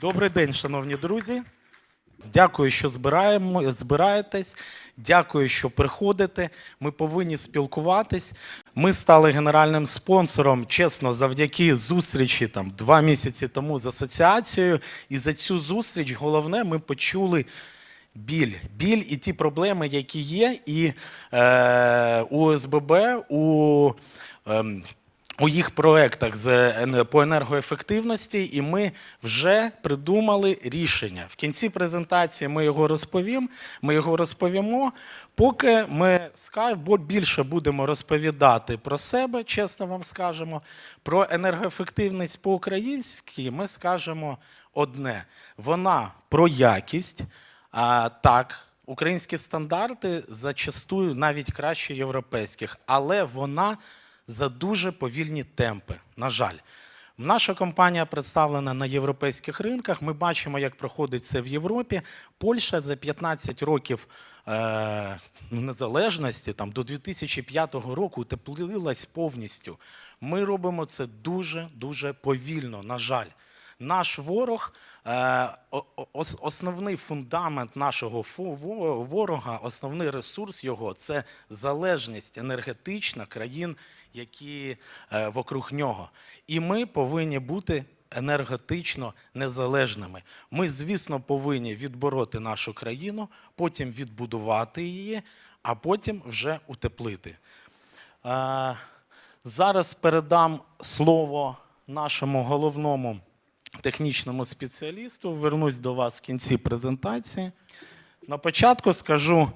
Добрий день, шановні друзі. Дякую, що збираємо, збираєтесь. Дякую, що приходите. Ми повинні спілкуватись. Ми стали генеральним спонсором, чесно, завдяки зустрічі там два місяці тому з асоціацією. І за цю зустріч головне, ми почули біль. Біль і ті проблеми, які є, і е, у ОСББ, у. ем, у їх проектах з по енергоефективності, і ми вже придумали рішення. В кінці презентації ми його розповім. Ми його розповімо. Поки ми більше будемо розповідати про себе, чесно вам скажемо. Про енергоефективність по-українськи ми скажемо одне: вона про якість. А, так, українські стандарти зачастую навіть краще європейських, але вона за дуже повільні темпи. На жаль, наша компанія представлена на європейських ринках. Ми бачимо, як проходить це в Європі. Польща за 15 років е, ну, незалежності там, до 2005 року утеплилась повністю. Ми робимо це дуже дуже повільно. На жаль. Наш ворог, е, основний фундамент нашого ворога, основний ресурс його це залежність енергетична країн, які е, вокруг нього. І ми повинні бути енергетично незалежними. Ми, звісно, повинні відбороти нашу країну, потім відбудувати її, а потім вже утеплити. Е, Зараз передам слово нашому головному технічному спеціалісту. Вернусь до вас в кінці презентації. На початку скажу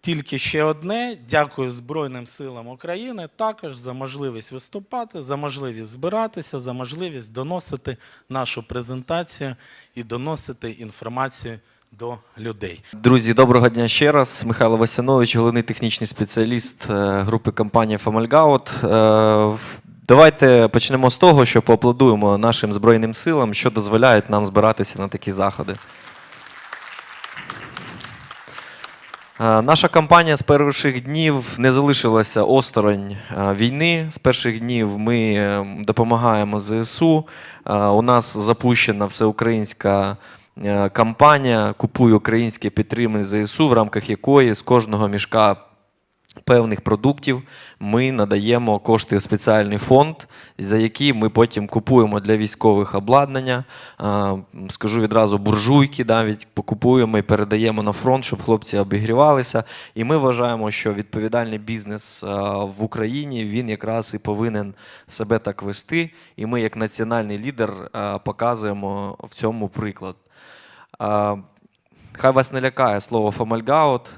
тільки ще одне: дякую Збройним силам України також за можливість виступати, за можливість збиратися, за можливість доносити нашу презентацію і доносити інформацію до людей. Друзі, доброго дня ще раз. Михайло Васянович, головний технічний спеціаліст е, групи компанії Фомальгаут. Давайте почнемо з того, що поаплодуємо нашим Збройним силам, що дозволяють нам збиратися на такі заходи. Е, Наша компанія з перших днів не залишилася осторонь е, війни. З перших днів ми е, допомагаємо ЗСУ. У нас запущена всеукраїнська кампанія Купуй українське підтримуй ЗСУ, в рамках якої з кожного мішка певних продуктів ми надаємо кошти в спеціальний фонд, за які ми потім купуємо для військових обладнання. Скажу відразу, буржуйки навіть покупуємо і передаємо на фронт, щоб хлопці обігрівалися. І ми вважаємо, що відповідальний бізнес в Україні він якраз і повинен себе так вести. І ми, як національний лідер, показуємо в цьому приклад. Хай вас не лякає слово Фомальгаут.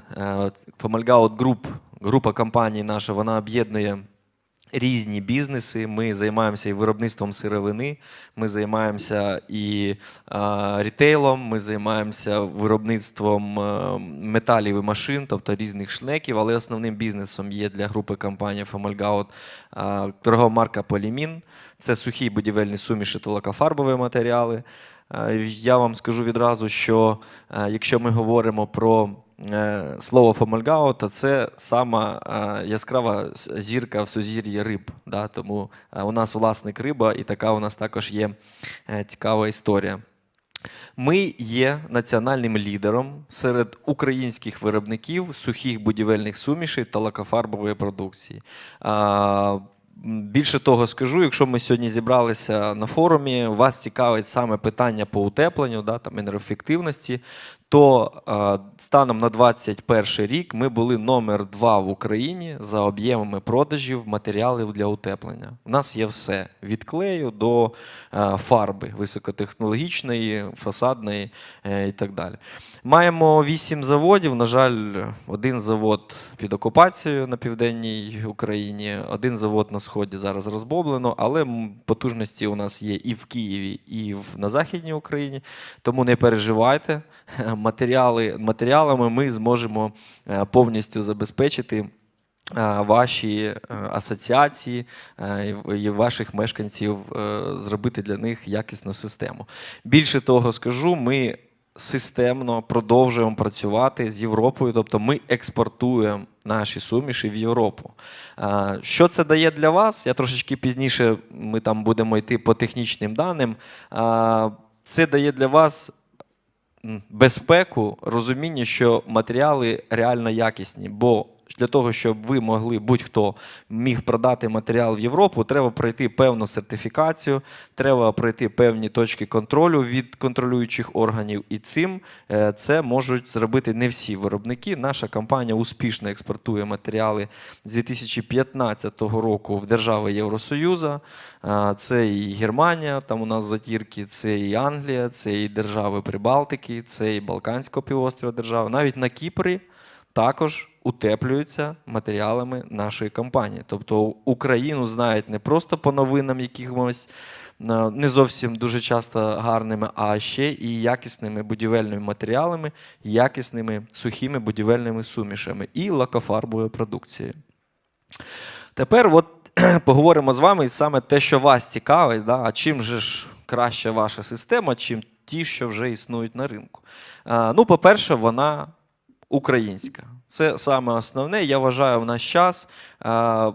Фомальгаут Груп, група компаній наша, вона об'єднує різні бізнеси. Ми займаємося і виробництвом сировини, ми займаємося і а, рітейлом, ми займаємося виробництвом е, металів і машин, тобто різних шнеків, але основним бізнесом є для групи компаній Фомальгаут а, торгова марка Полімін. Це сухі будівельні суміші та матеріали. Е, Я вам скажу відразу, що е, якщо ми говоримо про слово фомальгао, то це сама е, яскрава зірка в сузір'ї риб. Да? Тому е, у нас власник риба, і така у нас також є е, цікава історія. Ми є національним лідером серед українських виробників сухих будівельних сумішей та лакофарбової продукції. Більше того скажу, якщо ми сьогодні зібралися на форумі, вас цікавить саме питання по утепленню, да, там, енергоефективності, то е, станом на 2021 рік ми були номер два в Україні за об'ємами продажів матеріалів для утеплення. У нас є все від клею до е, фарби високотехнологічної, фасадної е, і так далі. Маємо вісім заводів. На жаль, один завод під окупацією на південній Україні, один завод на сході зараз розбомблено, але потужності у нас є і в Києві, і на Західній Україні. Тому не переживайте. Матеріали, матеріалами ми зможемо е, повністю забезпечити. е, Ваші е, асоціації і ваших мешканців зробити для них якісну систему. Більше того, скажу, ми системно продовжуємо працювати з Європою, тобто ми експортуємо наші суміші в Європу. Що це дає для вас? Я трошечки пізніше ми там будемо йти по технічним даним. Це дає для вас безпеку, розуміння, що матеріали реально якісні. Бо для того, щоб ви могли будь-хто міг продати матеріал в Європу, треба пройти певну сертифікацію, треба пройти певні точки контролю від контролюючих органів. І цим е, це можуть зробити не всі виробники. Наша компанія успішно експортує матеріали з 2015 року в держави Євросоюзу. Е, Це і Германія, там у нас затірки, це і Англія, це і держави Прибалтики, це і Балканського півострова держави. Навіть на Кіпрі також утеплюються матеріалами нашої компанії. Тобто Україну знають не просто по новинам якимось е, не зовсім дуже часто гарними, а ще і якісними будівельними матеріалами, якісними сухими будівельними сумішами і лакофарбовою продукцією. Тепер от поговоримо з вами саме те, що вас цікавить, да? а чим же ж краща ваша система, чим ті, що вже існують на ринку. Ну, по-перше, вона українська. Це саме основне. Я вважаю, в наш час а,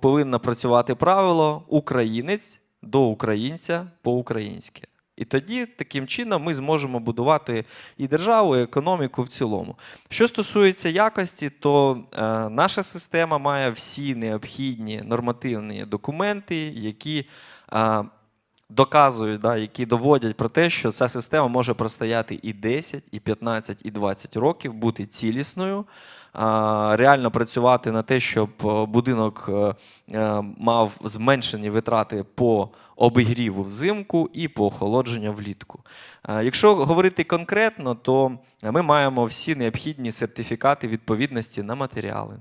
повинно працювати правило українець до українця по-українськи. І тоді таким чином ми зможемо будувати і державу, і економіку в цілому. Що стосується якості, то е, наша система має всі необхідні нормативні документи, які е, доказують, да, які доводять про те, що ця система може простояти і 10, і 15, і 20 років, бути цілісною, реально працювати на те, щоб е, будинок е, е, мав зменшені витрати по обігріву взимку і по охолодженню влітку. Якщо говорити конкретно, то ми маємо всі необхідні сертифікати відповідності на матеріали.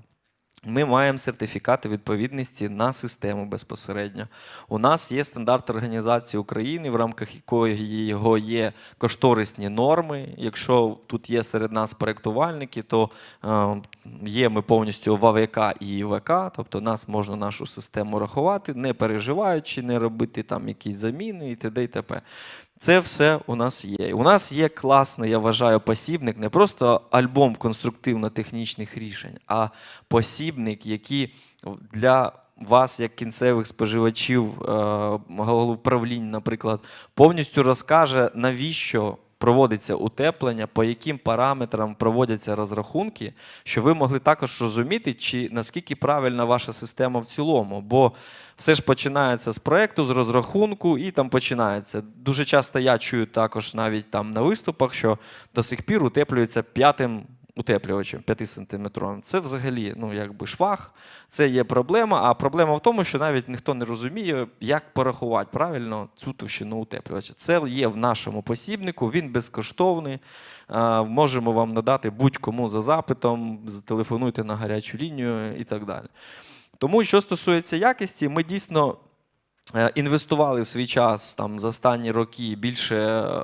Ми маємо сертифікати відповідності на систему безпосередньо. У нас є стандарт організації України, в рамках якої його є кошторисні норми. Якщо тут є серед нас проєктувальники, то е, є ми повністю в АВК і ІВК, тобто нас можна нашу систему рахувати, не переживаючи, не робити там якісь заміни і т.д. і т.п. Це все у нас є. У нас є класний, я вважаю, посібник, не просто альбом конструктивно-технічних рішень, а посібник, який для вас, як кінцевих споживачів головправлінь, головуправлінь, наприклад, повністю розкаже, навіщо проводиться утеплення, по яким параметрам проводяться розрахунки, що ви могли також розуміти, чи наскільки правильна ваша система в цілому. Бо все ж починається з проекту, з розрахунку, і там починається. Дуже часто я чую також навіть там на виступах, що до сих пір утеплюється п'ятим утеплювачем 5-сантиметровим. Це взагалі ну, якби швах, це є проблема. А проблема в тому, що навіть ніхто не розуміє, як порахувати правильно цю товщину утеплювача. Це є в нашому посібнику, він безкоштовний. Можемо вам надати будь-кому за запитом, зателефонуйте на гарячу лінію і так далі. Тому, що стосується якості, ми дійсно інвестували в свій час там, за останні роки більше, е,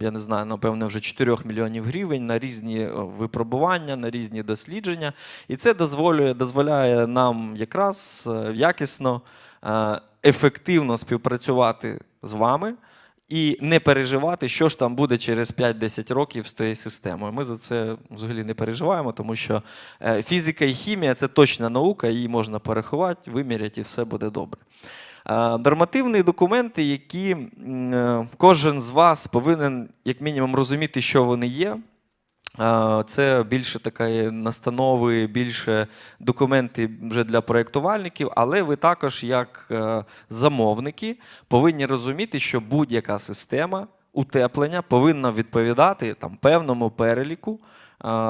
я не знаю, напевне, вже 4 мільйонів гривень на різні е, випробування, на різні дослідження. І це дозволює, дозволяє нам якраз е, якісно, е, ефективно співпрацювати з вами. І не переживати, що ж там буде через 5-10 років з тією системою. Ми за це взагалі не переживаємо, тому що е, фізика і хімія це точна наука, її можна порахувати, виміряти, і все буде добре. Нормативні документи, які е, кожен з вас повинен, як мінімум, розуміти, що вони є. Це більше такі настанови, більше документи вже для проєктувальників, але ви також, як е, замовники, повинні розуміти, що будь-яка система утеплення повинна відповідати там, певному переліку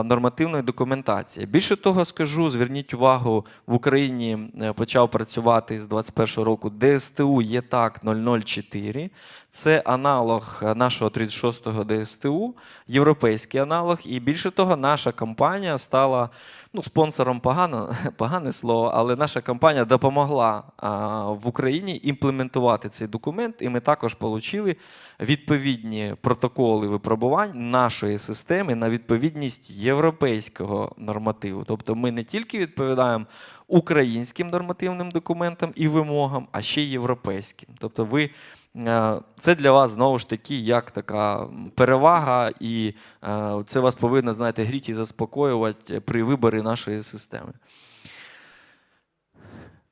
нормативної документації. Більше того, скажу, зверніть увагу, в Україні е, почав працювати з 21 року ДСТУ ЄТАК 004. Це аналог е, нашого 36-го ДСТУ, європейський аналог. І більше того, наша компанія стала ну, спонсором погано, погане слово, але наша компанія допомогла в Україні імплементувати цей документ, і ми також отримали відповідні протоколи випробувань нашої системи на відповідність європейського нормативу. Тобто ми не тільки відповідаємо українським нормативним документам і вимогам, а ще й європейським. Тобто ви Це для вас знову ж таки як така перевага, і е, це вас повинно, знаєте, гріти і заспокоювати при виборі нашої системи.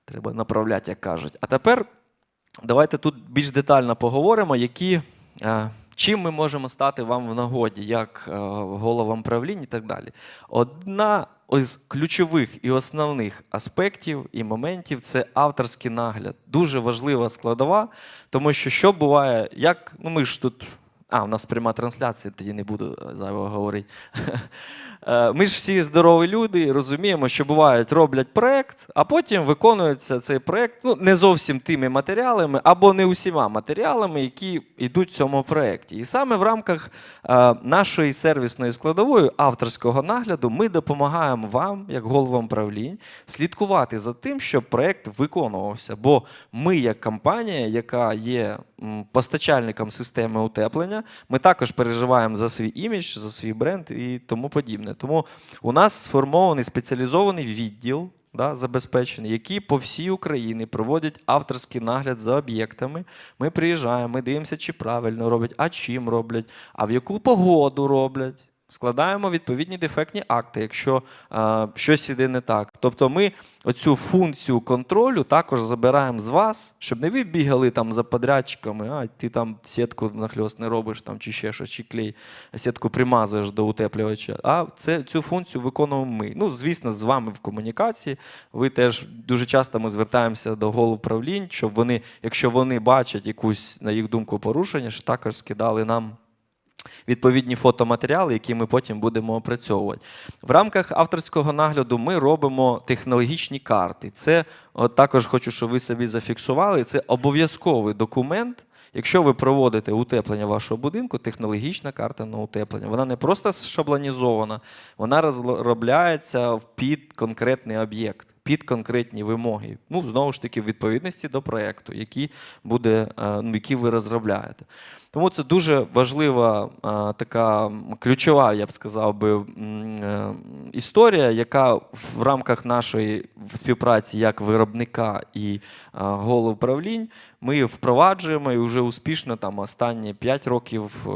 Треба направляти, як кажуть. А тепер давайте тут більш детально поговоримо, які, е, Чим ми можемо стати вам в нагоді, як е, головам правлінь і так далі. Одна із ключових і основних аспектів і моментів це авторський нагляд. Дуже важлива складова, тому що що буває, як ну ми ж тут. А, у нас пряма трансляція, тоді не буду зайво зайвого говорити. Е, Ми ж всі здорові люди, розуміємо, що бувають, роблять проект, а потім виконується цей проект ну, не зовсім тими матеріалами або не усіма матеріалами, які йдуть в цьому проєкті. І саме в рамках е, нашої сервісної складової авторського нагляду ми допомагаємо вам, як головам правлінь, слідкувати за тим, щоб проєкт виконувався. Бо ми, як компанія, яка є постачальником системи утеплення, ми також переживаємо за свій імідж, за свій бренд і тому подібне. Тому у нас сформований спеціалізований відділ. Да, забезпечений, які по всій Україні проводять авторський нагляд за об'єктами. Ми приїжджаємо, ми дивимося, чи правильно роблять, а чим роблять, а в яку погоду роблять. Складаємо відповідні дефектні акти, якщо е, щось іде не так. Тобто ми оцю функцію контролю також забираємо з вас, щоб не ви бігали там за подрядчиками, а ти там сітку нахльост не робиш там, чи ще щось, чи клей, сітку примазуєш до утеплювача. А це, цю функцію виконуємо ми. Ну, звісно, з вами в комунікації. Ви теж дуже часто ми звертаємося до голов правлінь, щоб вони, якщо вони бачать якусь, на їх думку, порушення, що також скидали нам відповідні фотоматеріали, які ми потім будемо опрацьовувати. В рамках авторського нагляду ми робимо технологічні карти. Це от також хочу, щоб ви собі зафіксували. Це обов'язковий документ. Якщо ви проводите утеплення вашого будинку, технологічна карта на утеплення. Вона не просто шаблонізована, вона розробляється під конкретний об'єкт, під конкретні вимоги. Ну, знову ж таки, в відповідності до проєкту, який е, ну, який ви розробляєте. Тому це дуже важлива така ключова, я б сказав би, е, історія, яка в рамках нашої співпраці як виробника і голови голов правлінь ми впроваджуємо і вже успішно там останні 5 років е,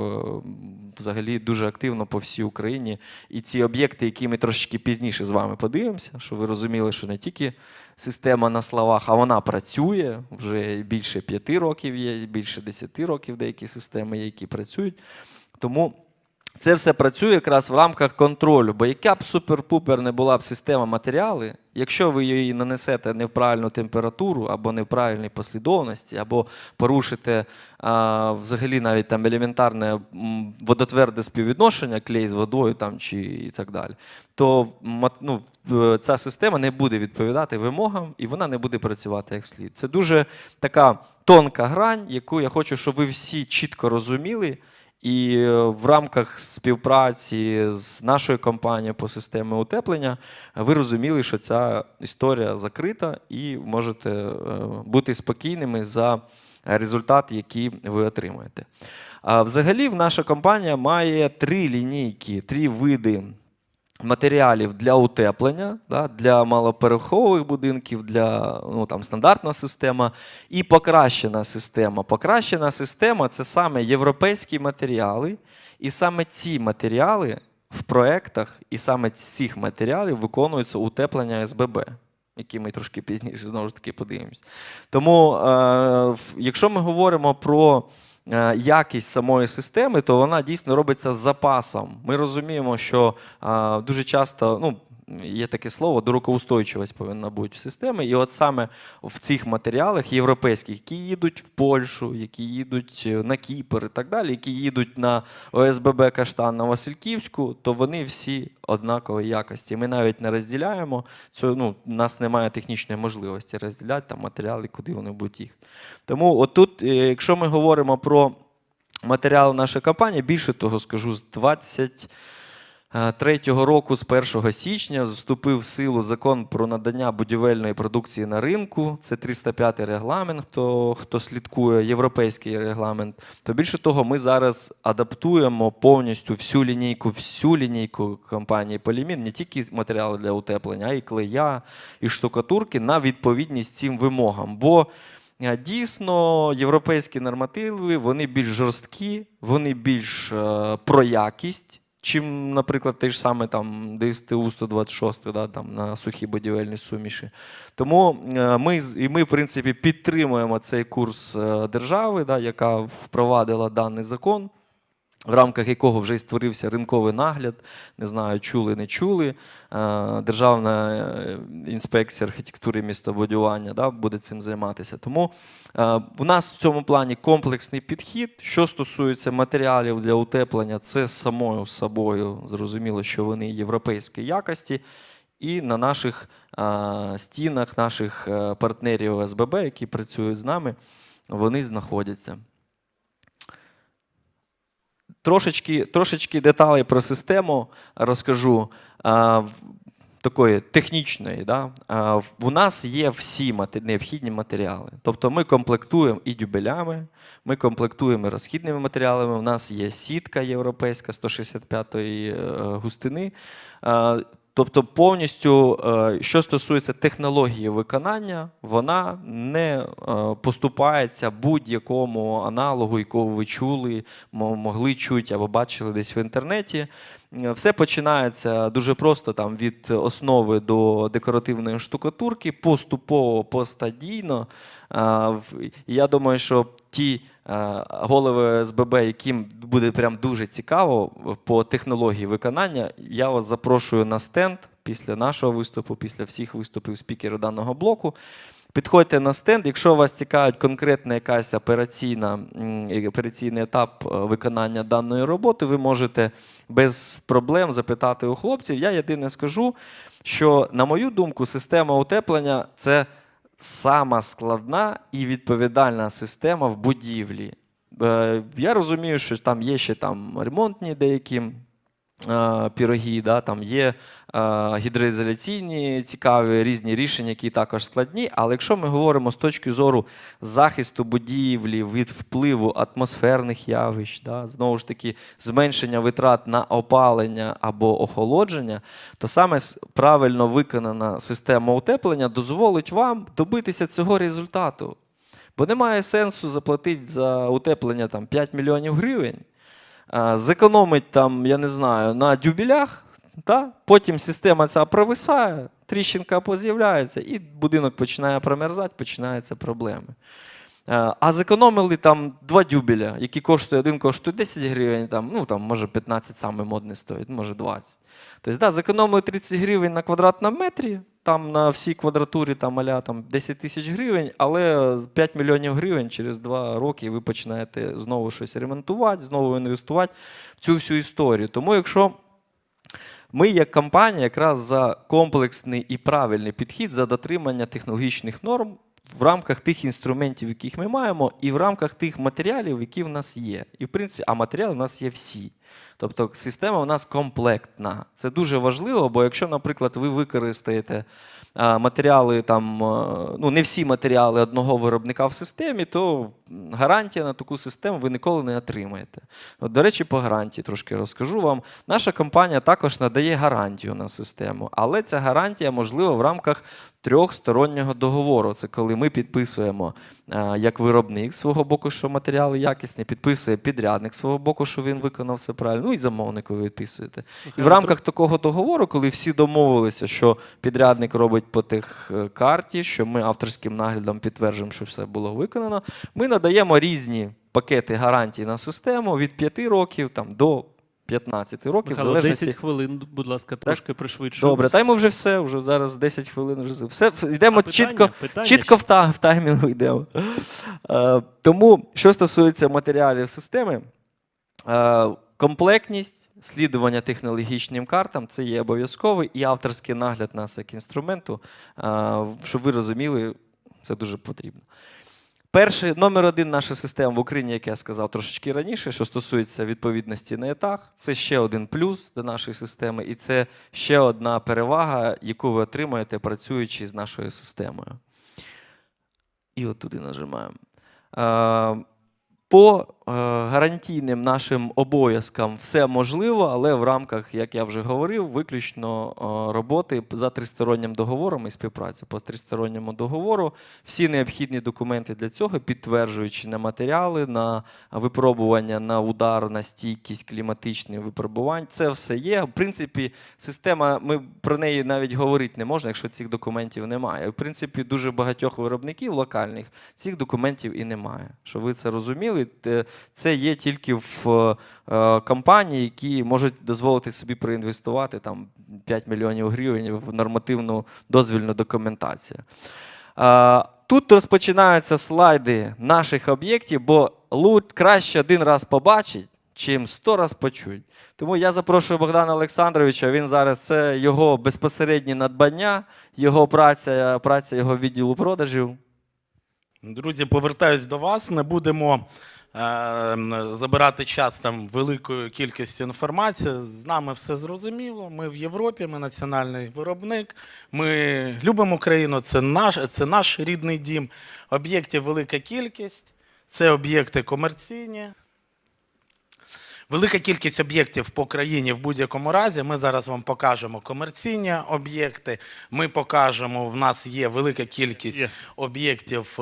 взагалі дуже активно по всій Україні. І ці об'єкти, які ми трошечки пізніше з вами подивимося, щоб ви розуміли, що не тільки система на словах, а вона працює вже більше п'яти років є, більше десяти років деякі системи, які працюють. Тому це все працює якраз в рамках контролю. Бо яка б супер-пупер не була б система матеріали, якщо ви її нанесете не в правильну температуру або не в правильній послідовності, або порушите а, взагалі навіть там елементарне водотверде співвідношення клей з водою там, чи і так далі, то ну, ця система не буде відповідати вимогам і вона не буде працювати як слід. Це дуже така тонка грань, яку я хочу, щоб ви всі чітко розуміли. І е, в рамках співпраці з нашою компанією по системі утеплення ви розуміли, що ця історія закрита, і можете е, бути спокійними за результат, який ви отримаєте. Взагалі, наша компанія має три лінійки, три види матеріалів для утеплення, да, для малоперехових будинків, для ну, там, стандартна система і покращена система. Покращена система це саме європейські матеріали, і саме ці матеріали в проєктах, і саме з цих матеріалів виконується утеплення СББ. Які ми трошки пізніше знову ж таки подивимось. Тому, е, якщо ми говоримо про якість самої системи, то вона дійсно робиться з запасом. Ми розуміємо, що е, дуже часто ну, є таке слово, дорогоустойчивість повинна бути в системі. І от саме в цих матеріалах європейських, які їдуть в Польщу, які їдуть е, на Кіпр і так далі, які їдуть на ОСББ Каштан на Васильківську, то вони всі однакової якості. Ми навіть не розділяємо цю, ну, у нас немає технічної можливості розділяти там матеріали, куди вони будуть їхати. Тому отут, е, якщо ми говоримо про матеріали нашої компанії, більше того скажу, з 20. Е, Третього року, з 1 січня, вступив в силу закон про надання будівельної продукції на ринку. Це 305 регламент, хто, хто слідкує, європейський регламент. То більше того, ми зараз адаптуємо повністю всю лінійку, всю лінійку компанії Полімін, не тільки матеріали для утеплення, а й клея, і штукатурки на відповідність цим вимогам. Бо Е, Дійсно, європейські нормативи вони більш жорсткі, вони більш е, про якість, чим, наприклад, те ж саме там ДСТУ 126 да, там, на сухі будівельні суміші. Тому е, ми, і ми, в принципі, підтримуємо цей курс е, держави, да, яка впровадила даний закон. В рамках якого вже й створився ринковий нагляд, не знаю, чули, не чули. Е, Державна е, інспекція архітектури і містобудування да, буде цим займатися. Тому е, у нас в цьому плані комплексний підхід. Що стосується матеріалів для утеплення, це самою собою зрозуміло, що вони європейської якості. І на наших е, стінах, наших е, партнерів ОСББ, які працюють з нами, вони знаходяться. Трошечки, трошечки деталей про систему розкажу. Такої технічної. Да? У нас є всі необхідні матеріали. Тобто ми комплектуємо і дюбелями, ми комплектуємо і розхідними матеріалами. У нас є сітка європейська 165-ї е, густини. Тобто, повністю, е, що стосується технології виконання, вона не е, поступається будь-якому аналогу, якого ви чули, могли чути або бачили десь в інтернеті. Е, Все починається дуже просто там від основи до декоративної штукатурки, поступово, постадійно. Я думаю, що ті голови СББ, яким буде прям дуже цікаво по технології виконання, я вас запрошую на стенд після нашого виступу, після всіх виступів спікерів даного блоку. Підходьте на стенд, якщо вас цікавить конкретна якась операційна, е, операційний етап е, виконання даної роботи, ви можете без проблем запитати у хлопців. Я єдине скажу, що, на мою думку, система утеплення це сама складна і відповідальна система в будівлі. Е, Я розумію, що там є ще там ремонтні деякі е, піроги, да, там є е, гідроізоляційні цікаві різні рішення, які також складні. Але якщо ми говоримо з точки зору захисту будівлі від впливу атмосферних явищ, да, знову ж таки, зменшення витрат на опалення або охолодження, то саме правильно виконана система утеплення дозволить вам добитися цього результату. Бо немає сенсу заплатити за утеплення там, 5 мільйонів гривень, зекономить там, я не знаю, на дюбелях, та? потім система ця провисає, тріщинка поз'являється, і будинок починає промерзати, починаються проблеми. Е, А зекономили там два дюбеля, які коштує, один коштує 10 гривень, там, ну там може 15 саме модний стоїть, може 20. Тобто, да, зекономили 30 гривень на квадратному метрі, там на всій квадратурі там, аля, там 10 тисяч гривень, але 5 мільйонів гривень через 2 роки ви починаєте знову щось ремонтувати, знову інвестувати в цю всю історію. Тому якщо ми, як компанія, якраз за комплексний і правильний підхід за дотримання технологічних норм в рамках тих інструментів, яких ми маємо, і в рамках тих матеріалів, які в нас є. І в принципі, а матеріали в нас є всі. Тобто система у нас комплектна. Це дуже важливо, бо якщо, наприклад, ви використаєте матеріали там, ну не всі матеріали одного виробника в системі, то гарантія на таку систему ви ніколи не отримаєте. От, до речі, по гарантії трошки розкажу вам. Наша компанія також надає гарантію на систему, але ця гарантія можлива в рамках трьохстороннього договору. Це коли ми підписуємо як виробник свого боку, що матеріали якісні, підписує підрядник свого боку, що він виконав все правильно. Ну і замовник ви відписуєте. І в рамках такого договору, коли всі домовилися, що підрядник робить по тих е, карті, що ми авторським наглядом підтверджуємо, що все було виконано, ми надаємо різні пакети гарантій на систему від 5 років там, до 15 років. в Михайло, залежності... 10 хвилин, будь ласка, трошки пришвидшуємо. Добре, та й ми вже все, вже зараз 10 хвилин. Вже все, все йдемо А питання? чітко, Питання чітко ще? в, в таймінгу йдемо. Е, тому, що стосується матеріалів системи, е, комплектність, слідування технологічним картам це є обов'язковий і авторський нагляд нас як інструменту, е, щоб ви розуміли, це дуже потрібно. Перший номер один наша система в Україні, як я сказав трошечки раніше, що стосується відповідності на етах, це ще один плюс до нашої системи, і це ще одна перевага, яку ви отримаєте, працюючи з нашою системою. І от туди нажимаємо. По гарантійним нашим обов'язкам все можливо, але в рамках, як я вже говорив, виключно е, роботи за тристороннім договором і співпраці по тристоронньому договору. Всі необхідні документи для цього, підтверджуючи на матеріали, на випробування, на удар, на стійкість, кліматичні випробування. Це все є. В принципі, система, ми про неї навіть говорити не можна, якщо цих документів немає. В принципі, дуже багатьох виробників локальних цих документів і немає. Щоб ви це розуміли, це є тільки в е, компанії, які можуть дозволити собі проінвестувати там 5 мільйонів гривень в нормативну дозвільну документацію. Е, Тут розпочинаються слайди наших об'єктів, бо лут краще один раз побачить, чим сто раз почуть. Тому я запрошую Богдана Олександровича. Він зараз це його безпосередні надбання, його праця, праця його відділу продажів. Друзі, повертаюсь до вас. Не будемо забирати час там великою кількістю інформації. З нами все зрозуміло. Ми в Європі, ми національний виробник. Ми любимо Україну. Це наш, це наш рідний дім. Об'єктів велика кількість. Це об'єкти комерційні. Велика кількість об'єктів по країні в будь-якому разі. Ми зараз вам покажемо комерційні об'єкти. Ми покажемо, в нас є велика кількість об'єктів.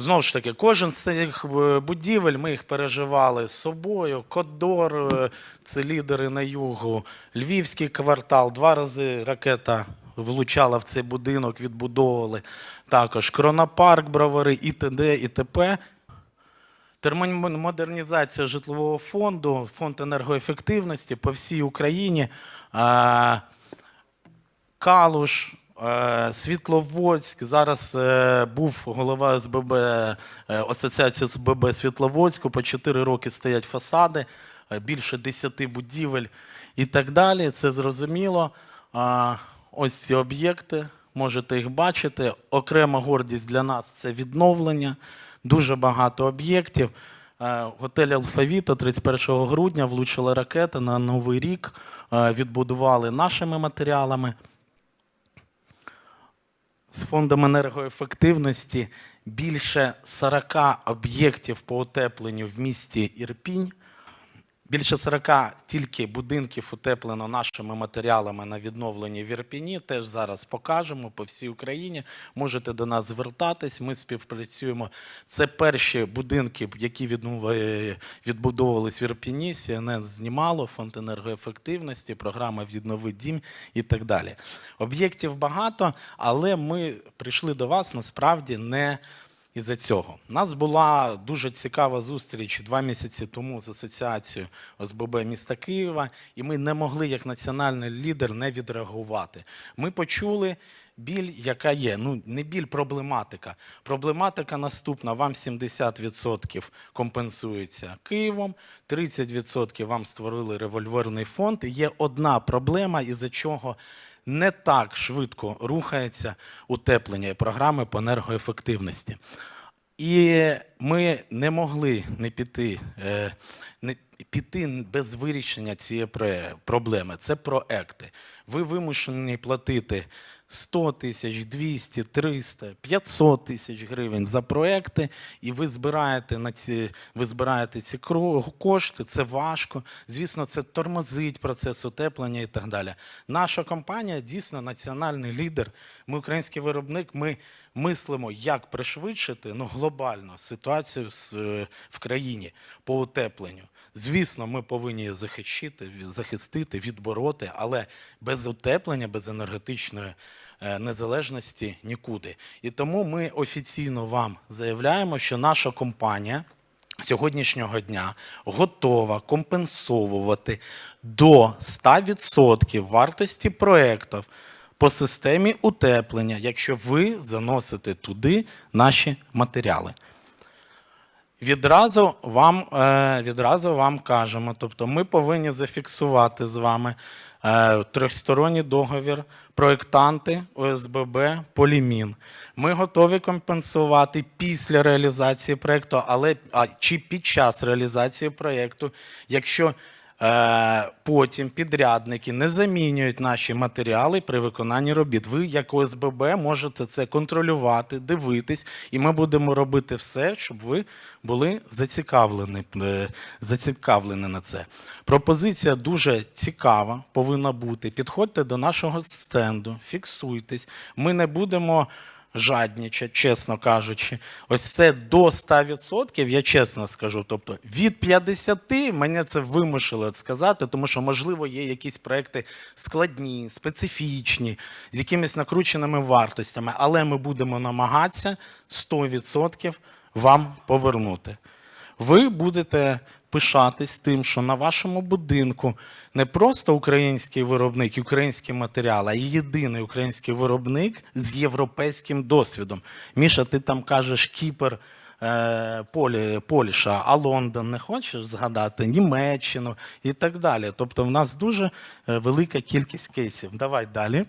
Знову ж таки, кожен з цих е, будівель ми їх переживали з собою. Кодор, е, це лідери на югу, Львівський квартал, два рази ракета влучала в цей будинок, відбудовували. Також Кронопарк, Бровари, і т.д. і т.п. Термомодернізація житлового фонду, фонд енергоефективності по всій Україні. Калуш, Світловодськ. Зараз е, був голова СББ е, Асоціації СББ Світловодську. По 4 роки стоять фасади, е, більше 10 будівель і так далі. Це зрозуміло. Ось ці об'єкти, можете їх бачити. Окрема гордість для нас це відновлення. Дуже багато об'єктів. Е, Готель Алфавіта 31 грудня влучила ракета на Новий рік. Е, Відбудували нашими матеріалами. З фондом енергоефективності більше 40 об'єктів по утепленню в місті Ірпінь. Більше 40 тільки будинків утеплено нашими матеріалами на відновленні в Ірпіні. Теж зараз покажемо по всій Україні. Можете до нас звертатись. Ми співпрацюємо. Це перші будинки, які відбудовувались в Ірпіні. CNN знімало фонд енергоефективності, програма Віднови дім і так далі. Об'єктів багато, але ми прийшли до вас насправді не із-за цього. У нас була дуже цікава зустріч два місяці тому з асоціацією ОСББ міста Києва, і ми не могли як національний лідер не відреагувати. Ми почули біль, яка є. Ну, не біль, проблематика. Проблематика наступна: вам 70% компенсується Києвом, 30% вам створили револьверний фонд. І є одна проблема, із-за чого не так швидко рухається утеплення програми по енергоефективності. І ми не могли не піти, е, не піти без вирішення цієї проблеми. Це проекти. Ви вимушені платити 100 тисяч, 200, 300, 500 тисяч гривень за проекти, і ви збираєте на ці, ви збираєте ці кошти. Це важко. Звісно, це тормозить процес утеплення і так далі. Наша компанія дійсно національний лідер. Ми український виробник. Ми мислимо, як пришвидшити ну, глобально ситуацію е, в країні по утепленню. Звісно, ми повинні захищити, захистити, відбороти, але без утеплення, без енергетичної е, незалежності нікуди. І тому ми офіційно вам заявляємо, що наша компанія сьогоднішнього дня готова компенсовувати до 100% вартості проєктів по системі утеплення, якщо ви заносите туди наші матеріали. Відразу вам, е, відразу вам кажемо, тобто ми повинні зафіксувати з вами е, трьохсторонній договір, проєктанти ОСББ, Полімін. Ми готові компенсувати після реалізації проєкту, але а, чи під час реалізації проєкту, якщо Потім підрядники не замінюють наші матеріали при виконанні робіт. Ви, як ОСББ, можете це контролювати, дивитись, і ми будемо робити все, щоб ви були зацікавлені, е, зацікавлені на це. Пропозиція дуже цікава, повинна бути. Підходьте до нашого стенду, фіксуйтесь. Ми не будемо жаднічать, чесно кажучи. Ось це до 100%, я чесно скажу. Тобто від 50 мене це вимусило сказати, тому що, можливо, є якісь проекти складні, специфічні, з якимись накрученими вартостями, але ми будемо намагатися 100% вам повернути. ви будете пишатись тим, що на вашому будинку не просто український виробник, український матеріал, а єдиний український виробник з європейським досвідом. Міша, ти там кажеш Кіпр. е, Полі, Польща, а Лондон не хочеш згадати, Німеччину і так далі. Тобто, в нас дуже е, велика кількість кейсів. Давай далі.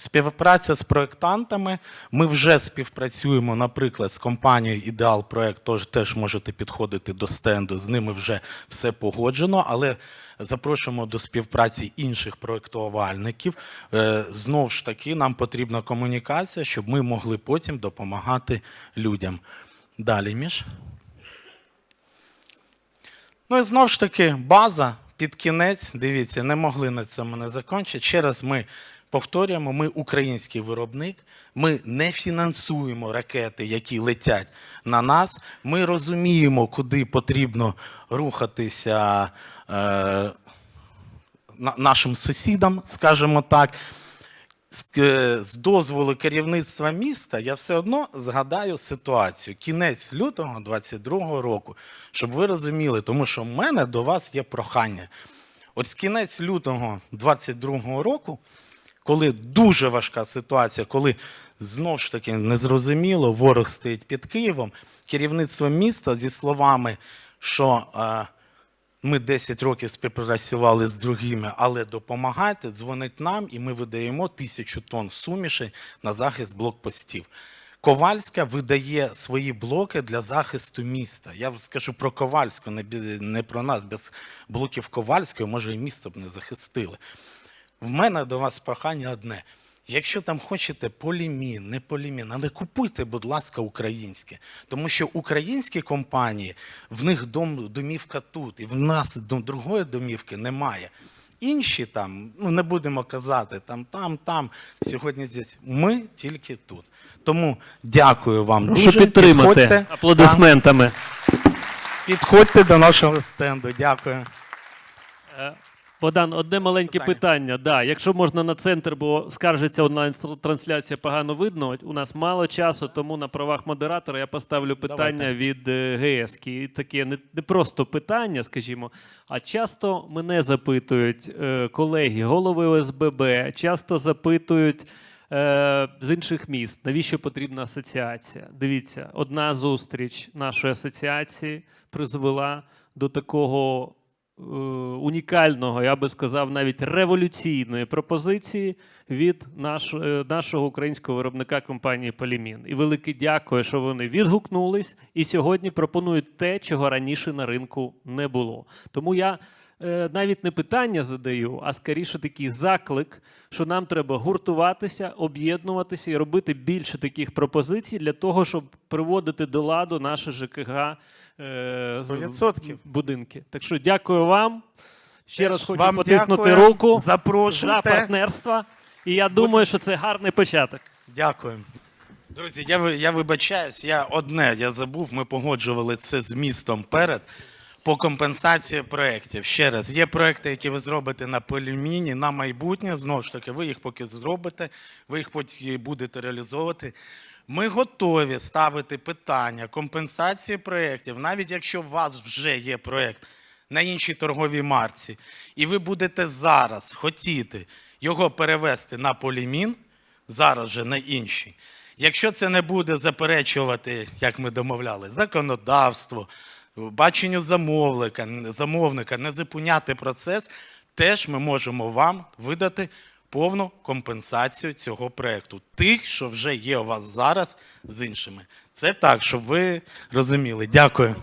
Співпраця з проєктантами. Ми вже співпрацюємо, наприклад, з компанією Ідеал Проект, тож теж можете підходити до стенду. З ними вже все погоджено, але запрошуємо до співпраці інших проєктувальників. Е, Знову ж таки, нам потрібна комунікація, щоб ми могли потім допомагати людям. Далі, Міш. Ну і знову ж таки, база під кінець. Дивіться, не могли на цьому не закінчити. Ще раз ми повторюємо: ми український виробник, ми не фінансуємо ракети, які летять на нас. Ми розуміємо, куди потрібно рухатися е, нашим сусідам, скажімо так. Е, з дозволу керівництва міста я все одно згадаю ситуацію. Кінець лютого 22-го року, щоб ви розуміли, тому що в мене до вас є прохання. От з кінець лютого 22-го року, коли дуже важка ситуація, коли знов ж таки незрозуміло, ворог стоїть під Києвом, керівництво міста зі словами, що е, ми 10 років співпрацювали з другими, але допомагайте, дзвонить нам, і ми видаємо тисячу тонн сумішей на захист блокпостів. Ковальська видає свої блоки для захисту міста. Я скажу про Ковальську, не про нас. Без блоків Ковальської, може, і місто б не захистили. В мене до вас прохання одне. Якщо там хочете полімін, не полімін, але купуйте, будь ласка, українське. Тому що українські компанії, в них дом, домівка тут, і в нас другої домівки немає. Інші там, ну не будемо казати, там, там, там, сьогодні здесь. Ми тільки тут. Тому дякую вам Прошу дуже. підтримати Підходьте, аплодисментами. та, підходьте до нашого стенду. Дякую. Богдан, одне маленьке Питання. питання. Да, якщо можна на центр, бо скаржиться онлайн-трансляція, погано видно. У нас мало часу, тому на правах модератора я поставлю питання Давайте. від е, ГС. І Таке не, не просто питання, скажімо, а часто мене запитують е, колеги, голови ОСББ, часто запитують. е, З інших міст, навіщо потрібна асоціація? Дивіться, одна зустріч нашої асоціації призвела до такого унікального, я би сказав, навіть революційної пропозиції від наш, е, нашого українського виробника компанії Полімін. І велике дякую, що вони відгукнулись і сьогодні пропонують те, чого раніше на ринку не було. Тому я е, навіть не питання задаю, а скоріше такий заклик, що нам треба гуртуватися, об'єднуватися і робити більше таких пропозицій для того, щоб приводити до ладу наше ЖКГ е, 100%. будинки. Так що дякую вам. Ще раз хочу Вам потиснути дякую. руку за Запрошуйте. партнерство. І я думаю, що це гарний початок. Дякую. Друзі, я, я вибачаюсь, я одне я забув, ми погоджували це з містом перед по компенсації проєктів. Ще раз, є проєкти, які ви зробите на поліміні, на майбутнє. Знову ж таки, ви їх поки зробите, ви їх потім будете реалізовувати. Ми готові ставити питання компенсації проєктів, навіть якщо у вас вже є проєкт на іншій торговій марці, і ви будете зараз хотіти його перевести на полімін, зараз же на інший. Якщо це не буде заперечувати, як ми домовляли, законодавство, баченню замовника, замовника, не зупиняти процес, теж ми можемо вам видати повну компенсацію цього проєкту. Тих, що вже є у вас зараз з іншими. Це так, щоб ви розуміли. Дякую.